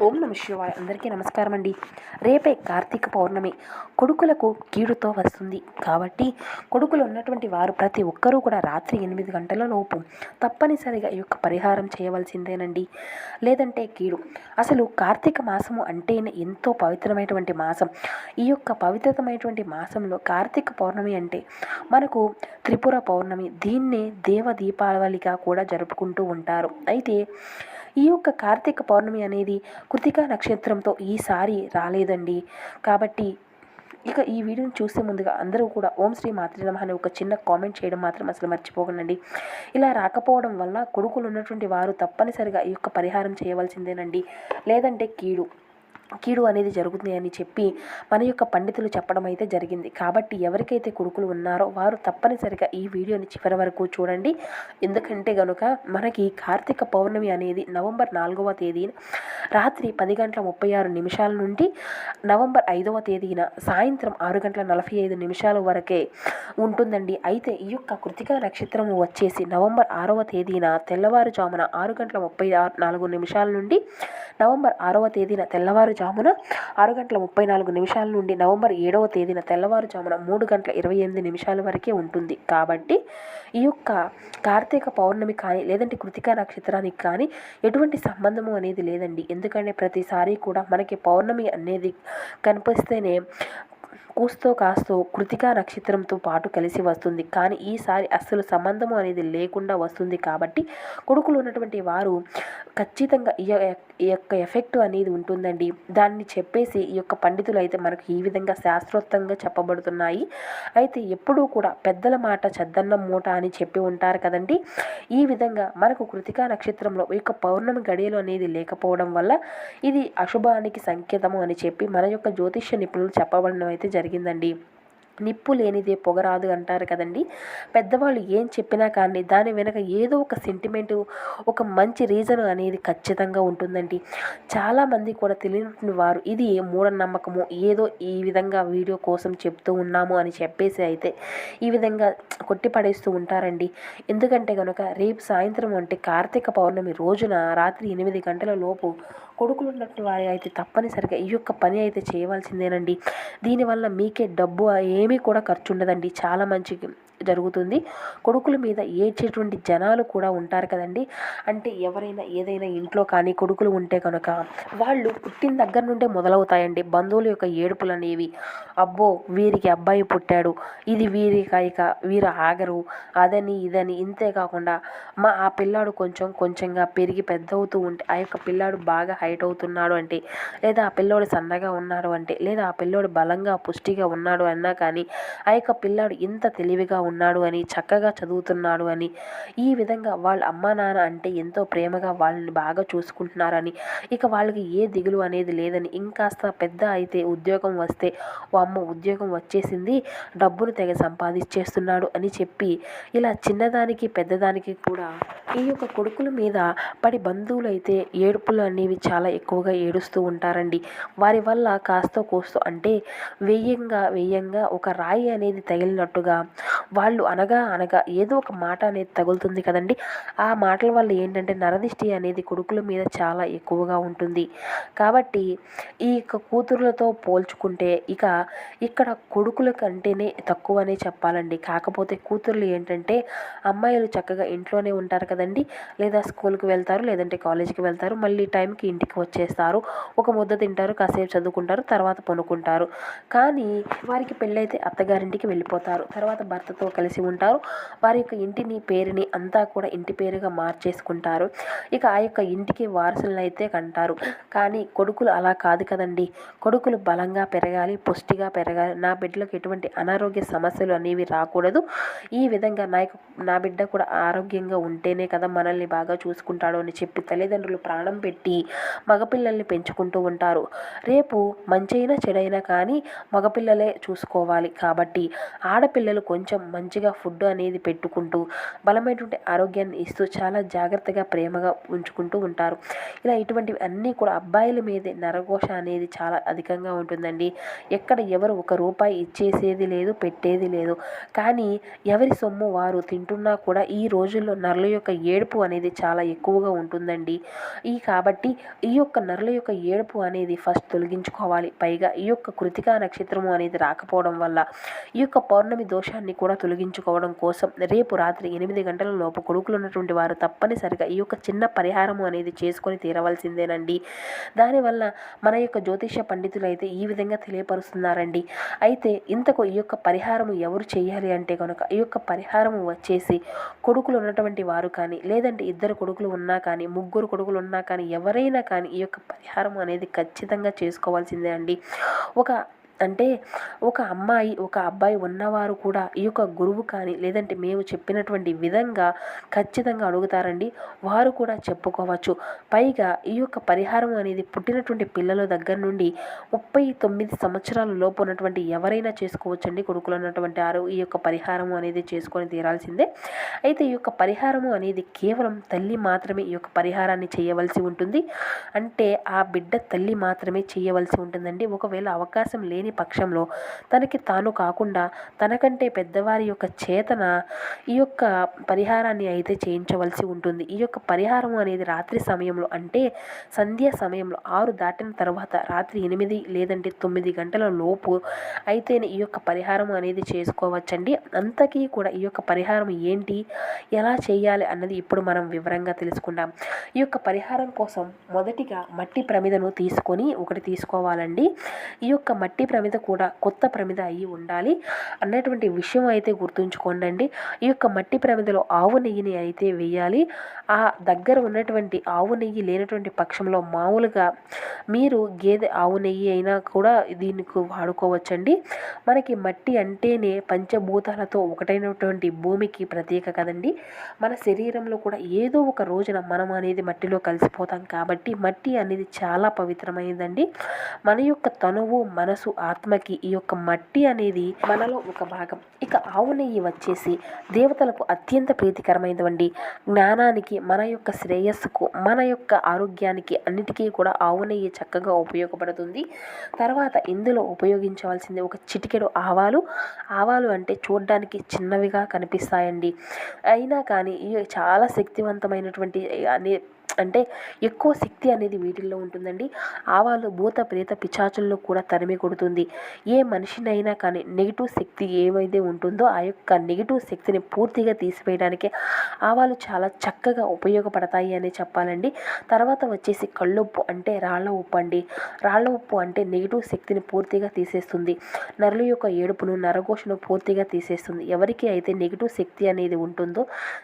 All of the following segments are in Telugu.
ఓం నమ శివాయ. అందరికీ నమస్కారం అండి. రేపే కార్తీక పౌర్ణమి. కొడుకులకు కీడుతో వస్తుంది. కాబట్టి కొడుకులు ఉన్నటువంటి వారు ప్రతి ఒక్కరూ కూడా రాత్రి ఎనిమిది గంటల లోపు తప్పనిసరిగా ఈ యొక్క పరిహారం చేయవలసిందేనండి. లేదంటే కీడు. అసలు కార్తీక మాసము అంటేనే ఎంతో పవిత్రమైనటువంటి మాసం. ఈ యొక్క పవిత్రమైనటువంటి మాసంలో కార్తీక పౌర్ణమి అంటే మనకు త్రిపుర పౌర్ణమి. దీన్నే దేవ దీపావళిగా కూడా జరుపుకుంటూ ఉంటారు. అయితే ఈ యొక్క కార్తీక పౌర్ణమి అనేది కృతికా నక్షత్రంతో ఈసారి రాలేదండి. కాబట్టి ఇక ఈ వీడియోని చూసే ముందుగా అందరూ కూడా ఓం శ్రీ మాతృనమ అనే ఒక చిన్న కామెంట్ చేయడం మాత్రం అసలు మర్చిపోకండి. ఇలా రాకపోవడం వల్ల కొడుకులు ఉన్నటువంటి వారు తప్పనిసరిగా ఈ యొక్క పరిహారం చేయవలసిందేనండి. లేదంటే కీడు. కీడు అనేది జరుగుతుంది అని చెప్పి మన యొక్క పండితులు చెప్పడం అయితే జరిగింది. కాబట్టి ఎవరికైతే కొడుకులు ఉన్నారో వారు తప్పనిసరిగా ఈ వీడియోని చివరి వరకు చూడండి. ఎందుకంటే గనుక మనకి కార్తీక పౌర్ణమి అనేది నవంబర్ నాలుగవ తేదీన రాత్రి పది గంటల ముప్పై ఆరు నిమిషాల నుండి నవంబర్ ఐదవ తేదీన సాయంత్రం ఆరు గంటల నలభై ఐదు నిమిషాల వరకే ఉంటుందండి. అయితే ఈ యొక్క కృతికా నక్షత్రము వచ్చేసి నవంబర్ ఆరవ తేదీన తెల్లవారుజామున ఆరు గంటల ముప్పై ఆరు నాలుగు నిమిషాల నుండి నవంబర్ ఆరవ తేదీన తెల్లవారు తెల్లవారుజామున ఆరు గంటల ముప్పై నాలుగు నిమిషాల నుండి నవంబర్ ఏడవ తేదీన తెల్లవారుజామున మూడు గంటల ఇరవై ఎనిమిది నిమిషాల వరకే ఉంటుంది. కాబట్టి ఈ యొక్క కార్తీక పౌర్ణమి కానీ లేదంటే కృతికా నక్షత్రానికి కానీ ఎటువంటి సంబంధము అనేది లేదండి. ఎందుకంటే ప్రతిసారి కూడా మనకి పౌర్ణమి అనేది కనిపిస్తేనే కూస్తో కాస్తో కృతికా నక్షత్రంతో పాటు కలిసి వస్తుంది. కానీ ఈసారి అస్సలు సంబంధము అనేది లేకుండా వస్తుంది. కాబట్టి కొడుకులు ఉన్నటువంటి వారు ఖచ్చితంగా ఈ ఈ యొక్క ఎఫెక్ట్ అనేది ఉంటుందండి. దాన్ని చెప్పేసి ఈ యొక్క పండితులు అయితే మనకు ఈ విధంగా శాస్త్రోక్తంగా చెప్పబడుతున్నాయి. అయితే ఎప్పుడూ కూడా పెద్దల మాట చెద్దన్నం మూట అని చెప్పి ఉంటారు కదండి. ఈ విధంగా మనకు కృతికా నక్షత్రంలో ఈ యొక్క పౌర్ణమి గడియలు అనేది లేకపోవడం వల్ల ఇది అశుభానికి సంకేతము అని చెప్పి మన యొక్క జ్యోతిష్య నిపుణులు చెప్పబడడం అయితే జరిగిందండి. నిప్పు లేనిదే పొగరాదు అంటారు కదండి. పెద్దవాళ్ళు ఏం చెప్పినా కానీ దాని వెనక ఏదో ఒక సెంటిమెంటు ఒక మంచి రీజన్ అనేది ఖచ్చితంగా ఉంటుందండి. చాలామంది కూడా తెలియని వారు ఇది మూఢనమ్మకము ఏదో ఈ విధంగా వీడియో కోసం చెప్తూ ఉన్నాము అని చెప్పేసి అయితే ఈ విధంగా కొట్టిపడేస్తూ ఉంటారండి. ఎందుకంటే కనుక రేపు సాయంత్రం అంటే కార్తీక పౌర్ణమి రోజున రాత్రి ఎనిమిది గంటల లోపు కొడుకులు ఉన్నట్టు వారి అయితే తప్పనిసరిగా ఈ యొక్క పని అయితే చేయవలసిందేనండి. దీనివల్ల మీకే డబ్బు ఏమీ కూడా ఖర్చు ఉండదండి చాలా మంచి జరుగుతుంది. కొడుకుల మీద ఏడ్చేటువంటి జనాలు కూడా ఉంటారు కదండి. అంటే ఎవరైనా ఏదైనా ఇంట్లో కానీ కొడుకులు ఉంటే కనుక వాళ్ళు పుట్టిన దగ్గర నుండే మొదలవుతాయండి. బంధువుల యొక్క ఏడుపులు అనేవి అబ్బో వీరికి అబ్బాయి పుట్టాడు. ఇది వీరి కాయిక వీరు ఆగరు. అదని ఇదని ఇంతే కాకుండా మా ఆ పిల్లాడు కొంచెం కొంచెంగా పెరిగి పెద్ద అవుతూ ఉంటే ఆ యొక్క పిల్లాడు బాగా హైట్ అవుతున్నాడు అంటే లేదా ఆ పిల్లోడు సన్నగా ఉన్నాడు అంటే లేదా ఆ పిల్లోడు బలంగా పుష్టిగా ఉన్నాడు అన్నా కానీ ఆ యొక్క పిల్లాడు ఇంత తెలివిగా ఉన్నాడు అని చక్కగా చదువుతున్నాడు అని ఈ విధంగా వాళ్ళ అమ్మ నాన్న అంటే ఎంతో ప్రేమగా వాళ్ళని బాగా చూసుకుంటున్నారని ఇక వాళ్ళకి ఏ దిగులు అనేది లేదని ఇంకాస్త పెద్ద అయితే ఉద్యోగం వస్తే ఓ అమ్మ ఉద్యోగం వచ్చేసింది డబ్బును తెగ సంపాదించేస్తున్నాడు అని చెప్పి ఇలా చిన్నదానికి పెద్దదానికి కూడా ఈ యొక్క కొడుకుల మీద పడి బంధువులు అయితే ఏడుపులు అనేవి చాలా ఎక్కువగా ఏడుస్తూ ఉంటారండి. వారి వల్ల కాస్త కోస్తో అంటే వెయ్యంగా వెయ్యంగా ఒక రాయి అనేది తగిలినట్టుగా వాళ్ళు అనగా అనగా ఏదో ఒక మాట అనేది తగులుతుంది కదండి. ఆ మాటల వల్ల ఏంటంటే నరదిష్టి అనేది కొడుకుల మీద చాలా ఎక్కువగా ఉంటుంది. కాబట్టి ఈ యొక్క కూతురులతో పోల్చుకుంటే ఇక ఇక్కడ కొడుకుల కంటేనే తక్కువనే చెప్పాలండి. కాకపోతే కూతుర్లు ఏంటంటే అమ్మాయిలు చక్కగా ఇంట్లోనే ఉంటారు కదండి. లేదా స్కూల్కి వెళ్తారు లేదంటే కాలేజీకి వెళ్తారు మళ్ళీ టైంకి ఇంటికి వచ్చేస్తారు. ఒక ముద్ద తింటారు కాసేపు చదువుకుంటారు తర్వాత పనుకుంటారు. కానీ వారికి పెళ్ళైతే అత్తగారింటికి వెళ్ళిపోతారు. తర్వాత భర్తతో కలిసి ఉంటారు. వారి యొక్క ఇంటిని పేరుని అంతా కూడా ఇంటి పేరుగా మార్చేసుకుంటారు. ఇక ఆ యొక్క ఇంటికి వారసులను అయితే కంటారు. కానీ కొడుకులు అలా కాదు కదండి. కొడుకులు బలంగా పెరగాలి పుష్టిగా పెరగాలి. నా బిడ్డలకు ఎటువంటి అనారోగ్య సమస్యలు అనేవి రాకూడదు. ఈ విధంగా నా యొక్క నా బిడ్డ కూడా ఆరోగ్యంగా ఉంటేనే కదా మనల్ని బాగా చూసుకుంటాడు అని చెప్పి తల్లిదండ్రులు ప్రాణం పెట్టి మగపిల్లల్ని పెంచుకుంటూ ఉంటారు. రేపు మంచైనా చెడైనా కానీ మగపిల్లలే చూసుకోవాలి. కాబట్టి ఆడపిల్లలు కొంచెం మంచిగా ఫుడ్ అనేది పెట్టుకుంటూ బలమైనటువంటి ఆరోగ్యాన్ని ఇస్తూ చాలా జాగ్రత్తగా ప్రేమగా ఉంచుకుంటూ ఉంటారు. ఇలా ఇటువంటివి అన్నీ కూడా అబ్బాయిల మీదే నరఘోష అనేది చాలా అధికంగా ఉంటుందండి. ఎక్కడ ఎవరు ఒక రూపాయి ఇచ్చేసేది లేదు పెట్టేది లేదు. కానీ ఎవరి సొమ్ము వారు తింటున్నా కూడా ఈ రోజుల్లో నరుల యొక్క ఏడుపు అనేది చాలా ఎక్కువగా ఉంటుందండి. ఈ కాబట్టి ఈ యొక్క నరుల యొక్క ఏడుపు అనేది ఫస్ట్ తొలగించుకోవాలి. పైగా ఈ యొక్క కృతికా నక్షత్రము అనేది రాకపోవడం వల్ల ఈ యొక్క పౌర్ణమి దోషాన్ని కూడా తొలగించుకోవడం కోసం రేపు రాత్రి ఎనిమిది గంటల లోపు కొడుకులు ఉన్నటువంటి వారు తప్పనిసరిగా ఈ యొక్క చిన్న పరిహారము అనేది చేసుకొని తీరవలసిందేనండి. దానివల్ల మన యొక్క జ్యోతిష పండితులు అయితే ఈ విధంగా తెలియపరుస్తున్నారండి. అయితే ఇంతకు ఈ యొక్క పరిహారము ఎవరు చేయాలి అంటే కనుక ఈ యొక్క పరిహారము వచ్చేసి కొడుకులు ఉన్నటువంటి వారు కానీ లేదంటే ఇద్దరు కొడుకులు ఉన్నా కానీ ముగ్గురు కొడుకులు ఉన్నా కానీ ఎవరైనా కానీ ఈ యొక్క పరిహారం అనేది ఖచ్చితంగా చేసుకోవాల్సిందే అండి. ఒక అంటే ఒక అమ్మాయి ఒక అబ్బాయి ఉన్నవారు కూడా ఈ యొక్క గురువు కానీ లేదంటే మేము చెప్పినటువంటి విధంగా ఖచ్చితంగా అడుగుతారండి. వారు కూడా చెప్పుకోవచ్చు. పైగా ఈ యొక్క పరిహారం అనేది పుట్టినటువంటి పిల్లల దగ్గర నుండి ముప్పై తొమ్మిది సంవత్సరాల లోపు ఉన్నటువంటి ఎవరైనా చేసుకోవచ్చండి. కొడుకులు ఉన్నటువంటి వారు ఈ యొక్క పరిహారం అనేది చేసుకొని తీరాల్సిందే. అయితే ఈ యొక్క పరిహారము అనేది కేవలం తల్లి మాత్రమే ఈ యొక్క పరిహారాన్ని చేయవలసి ఉంటుంది. అంటే ఆ బిడ్డ తల్లి మాత్రమే చేయవలసి ఉంటుందండి. ఒకవేళ అవకాశం లేని లేని పక్షంలో తనకి తాను కాకుండా తనకంటే పెద్దవారి యొక్క చేతన ఈ యొక్క పరిహారాన్ని అయితే చేయించవలసి ఉంటుంది. ఈ యొక్క పరిహారం అనేది రాత్రి సమయంలో అంటే సంధ్య సమయంలో ఆరు దాటిన తర్వాత రాత్రి ఎనిమిది లేదంటే తొమ్మిది గంటల లోపు అయితేనే ఈ యొక్క పరిహారం అనేది చేసుకోవచ్చండి. అంతకీ కూడా ఈ యొక్క పరిహారం ఏంటి? ఎలా చేయాలి అన్నది ఇప్పుడు మనం వివరంగా తెలుసుకుందాం. ఈ యొక్క పరిహారం కోసం మొదటిగా మట్టి ప్రమిదను తీసుకొని ఒకటి తీసుకోవాలండి. ఈ యొక్క మట్టి ప్రమిద ప్రమిద కూడా కొత్త ప్రమిద అయ్యి ఉండాలి అన్నటువంటి విషయం అయితే గుర్తుంచుకోండి ఈ యొక్క మట్టి ప్రమిదలో ఆవు నెయ్యిని అయితే వేయాలి. ఆ దగ్గర ఉన్నటువంటి ఆవు నెయ్యి లేనటువంటి పక్షంలో మామూలుగా మీరు గేదె ఆవు నెయ్యి అయినా కూడా దీనికి వాడుకోవచ్చండి. మనకి మట్టి అంటేనే పంచభూతాలతో ఒకటైనటువంటి భూమికి ప్రత్యేక కదండి. మన శరీరంలో కూడా ఏదో ఒక రోజున మనం అనేది మట్టిలో కలిసిపోతాం కాబట్టి మట్టి అనేది చాలా పవిత్రమైనదండి. మన యొక్క తనువు మనసు ఆత్మకి ఈ యొక్క మట్టి అనేది మనలో ఒక భాగం. ఇక ఆవు నెయ్యి వచ్చేసి దేవతలకు అత్యంత ప్రీతికరమైనవండి. జ్ఞానానికి మన యొక్క శ్రేయస్సుకు మన యొక్క ఆరోగ్యానికి అన్నిటికీ కూడా ఆవు నెయ్యి చక్కగా ఉపయోగపడుతుంది. తర్వాత ఇందులో ఉపయోగించవలసింది ఒక చిటికెడు ఆవాలు. ఆవాలు అంటే చూడడానికి చిన్నవిగా కనిపిస్తాయండి. అయినా కానీ చాలా శక్తివంతమైనటువంటి అనే అంటే ఎక్కువ శక్తి అనేది వీటిల్లో ఉంటుందండి. ఆవాలు భూత ప్రేత పిచాచుల్లో కూడా తరిమి కొడుతుంది. ఏ మనిషినైనా కానీ నెగిటివ్ శక్తి ఏమైతే ఉంటుందో ఆ యొక్క నెగిటివ్ శక్తిని పూర్తిగా తీసివేయడానికి ఆవాలు చాలా చక్కగా ఉపయోగపడతాయి అని చెప్పాలండి. తర్వాత వచ్చేసి కళ్ళుప్పు అంటే రాళ్ళ ఉప్పు అండి. రాళ్ళ ఉప్పు అంటే నెగిటివ్ శక్తిని పూర్తిగా తీసేస్తుంది. నరుల యొక్క ఏడుపును నరఘోషను పూర్తిగా తీసేస్తుంది. ఎవరికి అయితే నెగిటివ్ శక్తి అనేది ఉంటుందో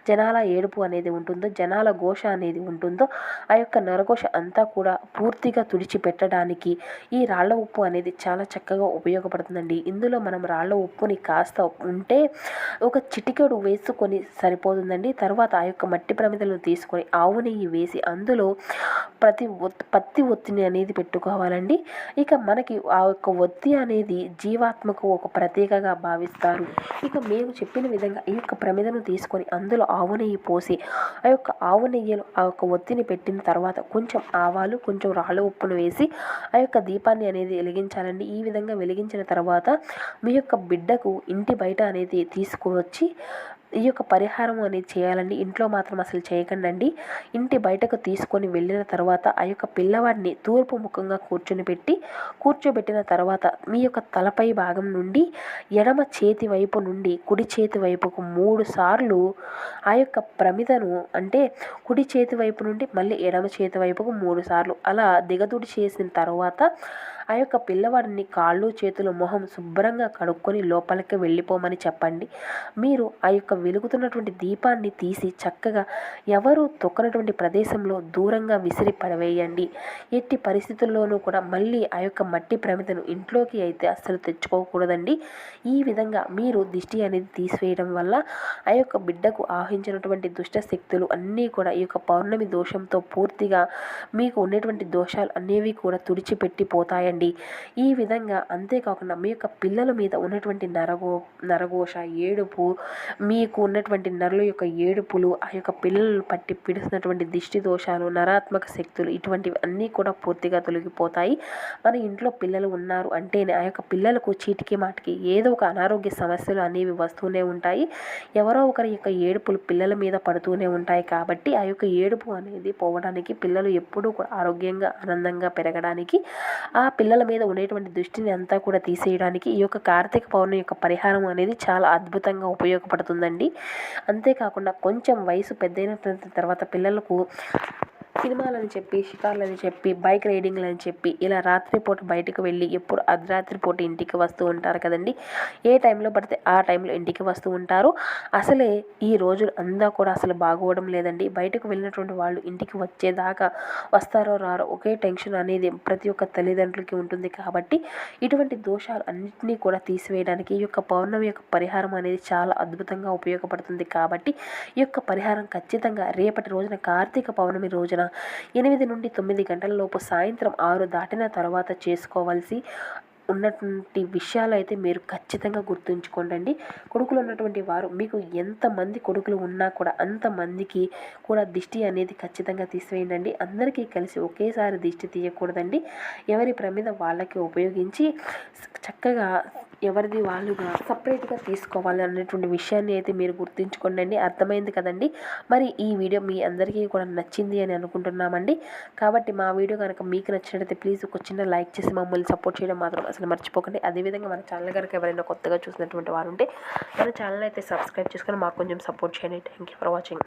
జనాల ఏడుపు అనేది ఉంటుందో జనాల ఘోష అనేది ఉంటుందో ఉంటుందో ఆ యొక్క నరఘోష అంతా కూడా పూర్తిగా తుడిచిపెట్టడానికి ఈ రాళ్ళ ఉప్పు అనేది చాలా చక్కగా ఉపయోగపడుతుందండి. ఇందులో మనం రాళ్ళ ఉప్పుని కాస్త ఉంటే ఒక చిటికెడు వేసుకొని సరిపోతుందండి. తర్వాత ఆ యొక్క మట్టి ప్రమిదలను తీసుకొని ఆవు నెయ్యి వేసి అందులో ప్రతి పత్తి ఒత్తిని అనేది పెట్టుకోవాలండి. ఇక మనకి ఆ యొక్క ఒత్తి అనేది జీవాత్మకు ఒక ప్రత్యేకగా భావిస్తారు. ఇక మేము చెప్పిన విధంగా ఈ యొక్క ప్రమిదను తీసుకొని అందులో ఆవు నెయ్యి పోసి ఆ యొక్క ఆవు నెయ్యిలో ఆ యొక్క ఒత్తిని పెట్టిన తర్వాత కొంచెం ఆవాలు కొంచెం రాళ్ళ ఉప్పును వేసి ఆ యొక్క దీపాన్ని అనేది వెలిగించాలండి. ఈ విధంగా వెలిగించిన తర్వాత మీ యొక్క బిడ్డకు ఇంటి బయట అనేది తీసుకువచ్చి ఈ యొక్క పరిహారం అనేది చేయాలండి. ఇంట్లో మాత్రం అసలు చేయకండి ఇంటి బయటకు తీసుకొని వెళ్ళిన తర్వాత ఆ యొక్క పిల్లవాడిని తూర్పు ముఖంగా కూర్చొని పెట్టి కూర్చోబెట్టిన తర్వాత మీ యొక్క తలపై భాగం నుండి ఎడమ చేతి వైపు నుండి కుడి చేతి వైపుకు మూడు సార్లు ఆ యొక్క ప్రమిదను అంటే కుడి చేతి వైపు నుండి మళ్ళీ ఎడమ చేతి వైపుకు మూడు సార్లు అలా దిగదుడి చేసిన తర్వాత ఆ యొక్క పిల్లవాడిని కాళ్ళు చేతులు మొహం శుభ్రంగా కడుక్కొని లోపలికి వెళ్ళిపోమని చెప్పండి. మీరు ఆ యొక్క వెలుగుతున్నటువంటి దీపాన్ని తీసి చక్కగా ఎవరు తొక్కనటువంటి ప్రదేశంలో దూరంగా విసిరి పడవేయండి. ఎట్టి పరిస్థితుల్లోనూ కూడా మళ్ళీ ఆ యొక్క మట్టి ప్రమిదను ఇంట్లోకి అయితే అస్సలు తెచ్చుకోకూడదండి. ఈ విధంగా మీరు దిష్టి అనేది తీసివేయడం వల్ల ఆ యొక్క బిడ్డకు ఆహించినటువంటి దుష్ట శక్తులు అన్నీ కూడా ఈ యొక్క పౌర్ణమి దోషంతో పూర్తిగా మీకు ఉన్నటువంటి దోషాలు అనేవి కూడా తుడిచిపెట్టిపోతాయండి. తీసేయండి ఈ విధంగా అంతేకాకుండా మీ యొక్క పిల్లల మీద ఉన్నటువంటి నరగో నరఘోష ఏడుపు మీకు ఉన్నటువంటి నరుల యొక్క ఏడుపులు ఆ యొక్క పిల్లలు పట్టి పిడిసినటువంటి దిష్టి దోషాలు నరాత్మక శక్తులు ఇటువంటివి అన్నీ కూడా పూర్తిగా తొలగిపోతాయి. మన ఇంట్లో పిల్లలు ఉన్నారు అంటేనే ఆ యొక్క పిల్లలకు చీటికి మాటికి ఏదో ఒక అనారోగ్య సమస్యలు అనేవి వస్తూనే ఉంటాయి. ఎవరో ఒకరి యొక్క ఏడుపులు పిల్లల మీద పడుతూనే ఉంటాయి కాబట్టి ఆ యొక్క ఏడుపు అనేది పోవడానికి పిల్లలు ఎప్పుడూ కూడా ఆరోగ్యంగా ఆనందంగా పెరగడానికి ఆ పిల్లల మీద ఉండేటువంటి దృష్టిని అంతా కూడా తీసేయడానికి ఈ యొక్క కార్తీక పౌర్ణమి యొక్క పరిహారం అనేది చాలా అద్భుతంగా ఉపయోగపడుతుందండి. అంతేకాకుండా కొంచెం వయసు పెద్దైన తర్వాత పిల్లలకు సినిమాలని చెప్పి షికార్లని చెప్పి బైక్ రైడింగ్లని చెప్పి ఇలా రాత్రిపూట బయటకు వెళ్ళి ఎప్పుడు అర్ధరాత్రి పూట ఇంటికి వస్తూ ఉంటారు కదండి. ఏ టైంలో పడితే ఆ టైంలో ఇంటికి వస్తూ ఉంటారు. అసలే ఈ రోజులు అంతా కూడా అసలు బాగోవడం లేదండి. బయటకు వెళ్ళినటువంటి వాళ్ళు ఇంటికి వచ్చేదాకా వస్తారో రారో ఒకే టెన్షన్ అనేది ప్రతి ఒక్క తల్లిదండ్రులకి ఉంటుంది. కాబట్టి ఇటువంటి దోషాలు అన్నింటినీ కూడా తీసివేయడానికి ఈ యొక్క పౌర్ణమి యొక్క పరిహారం అనేది చాలా అద్భుతంగా ఉపయోగపడుతుంది. కాబట్టి ఈ యొక్క పరిహారం ఖచ్చితంగా రేపటి రోజున కార్తీక పౌర్ణమి రోజున ఎనిమిది నుండి తొమ్మిది గంటల లోపు సాయంత్రం ఆరు దాటిన తర్వాత చేసుకోవాల్సి ఉన్నటువంటి విషయాలు అయితే మీరు ఖచ్చితంగా గుర్తుంచుకోండి కొడుకులు ఉన్నటువంటి వారు మీకు ఎంతమంది కొడుకులు ఉన్నా కూడా అంతమందికి కూడా దిష్టి అనేది ఖచ్చితంగా తీసివేయండి అందరికీ కలిసి ఒకేసారి దిష్టి తీయకూడదండి. ఎవరి ప్రమిద వాళ్ళకి ఉపయోగించి చక్కగా ఎవరిది వాళ్ళుగా సపరేట్గా తీసుకోవాలి అనేటువంటి విషయాన్ని అయితే మీరు గుర్తుంచుకోండి అర్థమైంది కదండి? మరి ఈ వీడియో మీ అందరికీ కూడా నచ్చింది అని అనుకుంటున్నామండి. కాబట్టి మా వీడియో కనుక మీకు నచ్చినట్లయితే ప్లీజ్ ఒక చిన్న లైక్ చేసి మమ్మల్ని సపోర్ట్ చేయడం మాత్రం అసలు మర్చిపోకండి. అదేవిధంగా మన ఛానల్ కనుక ఎవరైనా కొత్తగా చూసినటువంటి వారు ఉంటే మన ఛానల్ అయితే సబ్స్క్రైబ్ చేసుకొని మాకు కొంచెం సపోర్ట్ చేయండి. Thank you for watching